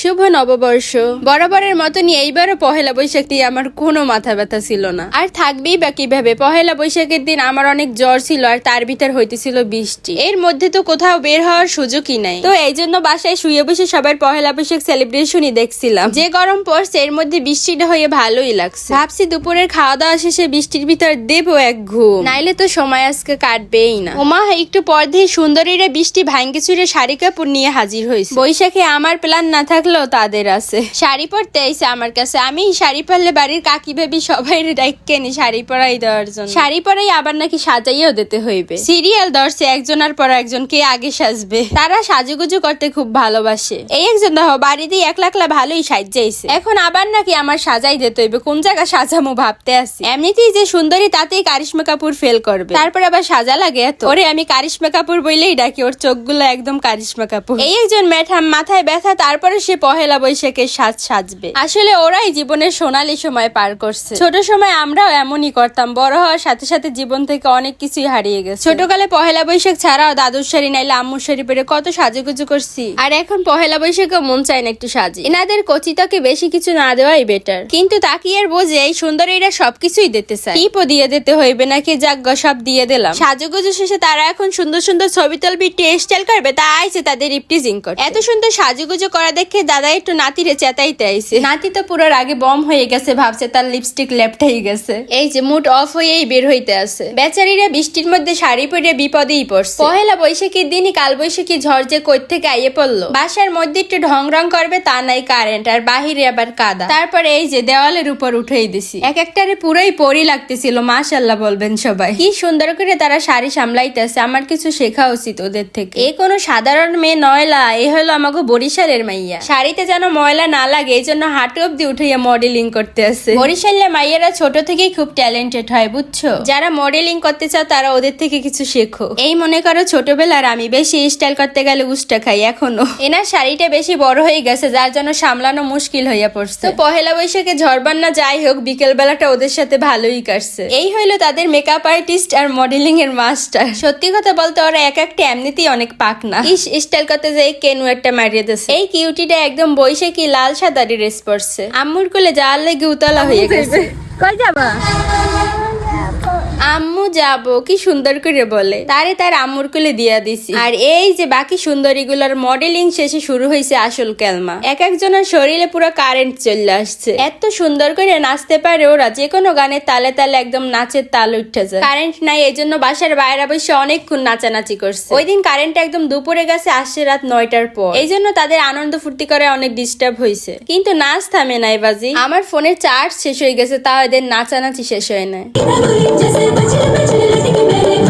শুভ নববর্ষ। বরাবরের মতনই এইবারও পহেলা বৈশাখ দিয়ে আমার কোনো মাথা ব্যথা ছিল না। আর থাকবেই বা কীভাবে? পহেলা বৈশাখের দিন আমার অনেক জ্বর ছিল আর তার ভিতর হইতেছিল বৃষ্টি। এর মধ্যে তো কোথাও বের হওয়ার সুযোগই নাই। তো এই জন্য বাসায় শুয়ে বসে সবার পহেলা বৈশাখ সেলিব্রেশনই দেখছিলাম। যে গরম পড়ছে, এর মধ্যে বৃষ্টিটা হয়ে ভালোই লাগছে। ভাবছি দুপুরের খাওয়া দাওয়া শেষে বৃষ্টির ভিতর দেবো এক ঘুম। নাইলে তো সময় আজকে কাটবেই না। ওমা, একটু পর দিয়ে সুন্দরীরা বৃষ্টি ভাঙ্গে চুরে শাড়ি কাপড় নিয়ে হাজির হয়েছে বৈশাখে আমার প্ল্যান না থাকলেও তাদের আছে। শাড়ি পরতে আইসে আমার কাছে। আমি শাড়ি পরলে বাড়ির কাকি ভেবি সবাই ডাইকে নি শাড়ি পরাই দেওয়ার জন্য। শাড়ি পরাই আবার নাকি সাজাইও দিতে হইবে। সিরিয়াল ধরছে একজনের পর একজন কে আগে সাজবে। তারা সাজুগুজু করতে খুব ভালোবাসে। এই একজন দেখো বাড়িতে একলা একলা ভালোই সাজাইছে এখন আবার নাকি আমার সাজাই দিতে হইবে কোন জায়গা সাজামো ভাবতে আসি এমনিতেই যে সুন্দরী তাতেই কারিশ্মা কাপুর ফেল করবে। তারপর আবার সাজা লাগে এত। ওরে আমি কারিশ্মা কাপুর বইলেই ডাকি ওর চোখগুলো একদম কারিশ্মা কাপুর। এই একজন ম্যাডাম মাথায় ব্যথা তারপরে সে পহেলা বৈশাখের সাজ সাজবে। আসলে ওরাই জীবনের সোনালী সময় পার করছে। ছোট সময় আমরাও এমনই করতাম, বড় হওয়ার সাথে সাথে জীবন থেকে অনেক কিছুই হারিয়ে গেছে। ছোটকালে পহেলা বৈশাখ ছাড়াও দাদুর শাড়ি নাইলে আম্মুর শাড়ি পরে কত সাজুগুজু করছি। আর এখন পহেলা বৈশাখে মন চায় না একটু সাজি। এনাদের কচিতাকে বেশি কিছু না দেওয়াই বেটার কিন্তু তাকি আর বোঝে, এই সুন্দরীরা সবকিছুই দিতে চায়। টিপও দিয়ে দিতে হইবে নাকি গ, সব দিয়ে দিলাম। সাজুগুজু শেষে তারা এখন সুন্দর সুন্দর ছবি তুলবি স্টাইল করবে তা আইছে তাদের ইপটিজিং করে এত সুন্দর সাজুগুজু করা দেখে দাদা একটু নাতিরে চেতাইতে আইছে। নাতি তো পুরো আগে বম হয়ে গেছে ভাবছে তার লিপস্টিক লেফট হয়ে গেছে। এই যে মুড অফ হয়েই বের হইতে আছে। বেচারিরা বৃষ্টির মধ্যে শাড়ি পরে বিপদেই পড়ছে। পহেলা বৈশাখীর দিনই কাল বৈশাখী ঝড় যে কই থেকে আইয়ে পড়ল। বাসার মধ্যে একটু ঢং রং করবে তা নাই কারেন্ট আর বাহিরে আবার কাদা। তারপরে এই যে দেওয়ালের উপর উঠেই দিছি। এক একটারে পুরোই পরি লাগতেছিল মাশাল্লাহ বলবেন সবাই। কি সুন্দর করে তারা শাড়ি সামলাইতেছে আমার কিছু শেখা উচিত ওদের থেকে। এ কোনো সাধারণ মেয়ে নয়লা এ হলো আমাকে বরিশালের মাইয়া। শাড়িতে যেন ময়লা না লাগে, এই জন্য হাঁটু অব্দি উঠাইয়া মডেলিং করতে আছে। বরিশালের মাইয়ারা ছোট থেকেই খুব ট্যালেন্টেড হয়, বুঝছ? যারা মডেলিং করতে চাও, তারা ওদের থেকে কিছু শেখো। এই মনে করো, ছোটবেলার আমি বেশি স্টাইল করতে গেলে উষ্টা খাই এখনও। এনার শাড়িটা বেশি বড় হয়ে গেছে, যার জন্য সামলানো মুশকিল হইয়া পড়ছে। তো পহেলা বৈশাখে ঝড়বান্না যাই হোক বিকেল বেলাটা ওদের সাথে ভালোই কাটছে। এই হইল তাদের মেকআপ আর্টিস্ট আর মডেলিং এর মাস্টার সত্যি কথা বলতে, ওরা এক একটা এমনিতেই অনেক পাক না ইস স্টাইল করতে যাই কেনু একটা মারিয়ে দিচ্ছে এই কিউটিটা একদম বৈশাখী লাল সাদা ড্রেস পরছে। আম্মুর কোলে যাওয়ার লেগে উতলা হয়ে গেছে। কই যাবা? আম্মু যাব, কি সুন্দর করে বলে। তারে তার আম্মুর কোলে দিয়া দিছি। আর এই যে বাকি সুন্দরীগুলোর মডেলিং শেষে শুরু হয়েছে আসল কেলমা। এক একজনের শরীরে পুরো কারেন্ট চলে আসছে। এত সুন্দর করে নাচতে পারে ওরা যে কোনো গানের তালে তালে একদম নাচের তাল উঠে যায়। কারেন্ট নাই এই জন্য বাসার বাইরে বসে অনেকক্ষণ নাচানাচি করছে। ওই দিন কারেন্ট একদম দুপুরে গেছে, আসছে রাত নয়টার পর। এই জন্য তাদের আনন্দ ফুর্তি করে অনেক ডিস্টার্ব হয়েছে। কিন্তু নাচ থামে নাই বাজি। আমার ফোনের চার্জ শেষ হয়ে গেছে, তাও এদের নাচানাচি শেষ হয় না जैसे बचल बचल लटकी मेरे